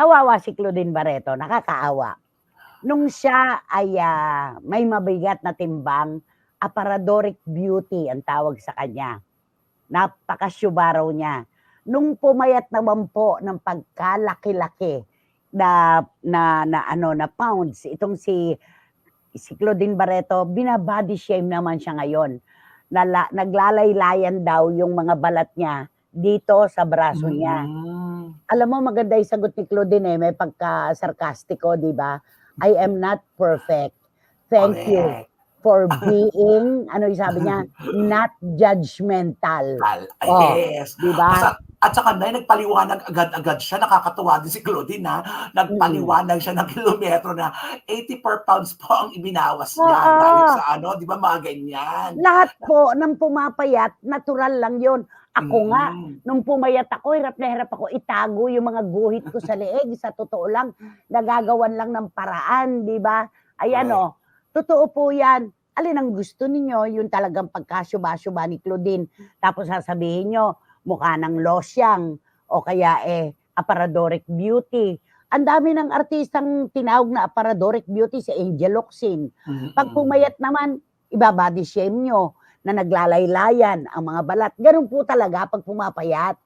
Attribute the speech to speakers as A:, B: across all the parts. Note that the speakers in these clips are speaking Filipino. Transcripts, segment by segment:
A: Kawawa si Claudine Barreto, nakakaawa. Nung siya ay ah, may mabigat na timbang, aparadoric beauty ang tawag sa kanya. Napakasyuba raw niya. Nung pumayat naman po ng pagkalaki-laki na, na, na, ano, na pounds, itong si, si Claudine Barreto, binabody shame naman siya ngayon. Nala, naglalaylayan daw yung mga balat niya dito sa braso niya
B: Mm.
A: Alam mo maganda yung sagot ni Claudine eh, may pagka-sarkastiko, di ba? I am not perfect. Thank you
B: Correct.
A: for being, ano yung sabi niya, not judgmental.
B: Tal.
A: Oh,
B: yes.
A: Di ba?
B: At, at saka na, nagpaliwanag agad-agad siya. Nakakatuwa din si Claudine ha. Nagpaliwanag siya ng kilometro na 84 pounds po ang ibinawas niya.
A: Oo.
B: Dahil sa ano, di ba mga ganyan.
A: Lahat po ng pumapayat, natural lang yon. Ako nga,
B: Mm.
A: nung pumayat ako, hirap na hirap ako itago yung mga guhit ko sa leeg. Sa totoo lang, nagagawan lang ng paraan, di ba? Ayan
B: Correct.
A: o, totoo po yan. Alin ang gusto ninyo, yung talagang pagkasyuba-syuba ni Claudine. Tapos sasabihin nyo, mukha ng losyang o kaya eh, aparadoric beauty. Ang dami ng artistang tinawag na aparadoric beauty si Angel.
B: Mm-mm.
A: Pag pumayat naman, ibabody shame nyo na naglalaylayan ang mga balat. Ganun po talaga pag pumapayat.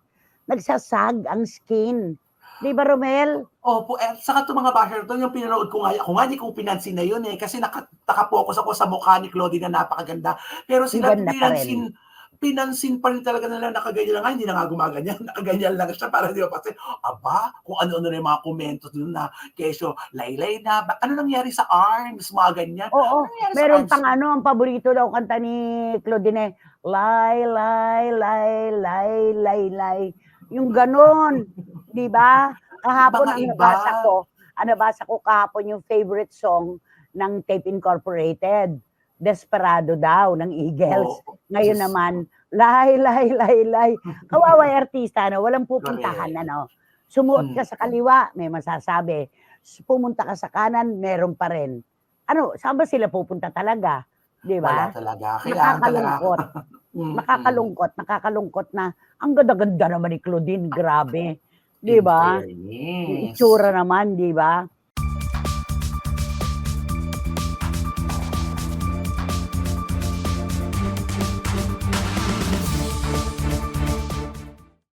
A: Nagsasag ang skin. Di ba, Romel?
B: Opo, eh, saka itong mga basher to, yung pinanood ko nga, ako nga hindi ko pinansin na yun eh, kasi naka, nakapokus ako sa mukha ni Claudine na napakaganda. Pero sila pinansin, pinansin pa rin talaga nila nakaganyan lang, hindi na nga gumaganyan, nakaganyan lang siya para di ba kasi, aba, kung ano-ano na yung mga komento dun na, kesyo, laylay na, ba, ano nangyari sa arms, mga ganyan.
A: Oo.
B: Ano
A: Meron pang ano, ang paborito daw kanta ni Claudine, lay, lay, lay, lay, lay, lay. Yung ganon. Di ba? Kahapon ang nabasa ko, ang nabasa ko kahapon yung favorite song ng Tape Incorporated. Desperado daw ng Eagles.
B: Oo.
A: Ngayon
B: Diyos
A: naman, lay, lay, lay, lay. Kawawa artista, no? walang pupuntahan,
B: Correct.
A: ano? Sumuot
B: Mm.
A: ka sa kaliwa, may masasabi. Pumunta ka sa kanan, meron pa rin. Ano, saan ba sila pupunta talaga? Di ba?
B: Wala talaga. Kailangan talaga.
A: Nakakalungkot.
B: Mm-mm.
A: Nakakalungkot, nakakalungkot na ang ganda-ganda naman ni Claudine, grabe. Di ba?
B: Fairness.
A: itsura naman, di ba?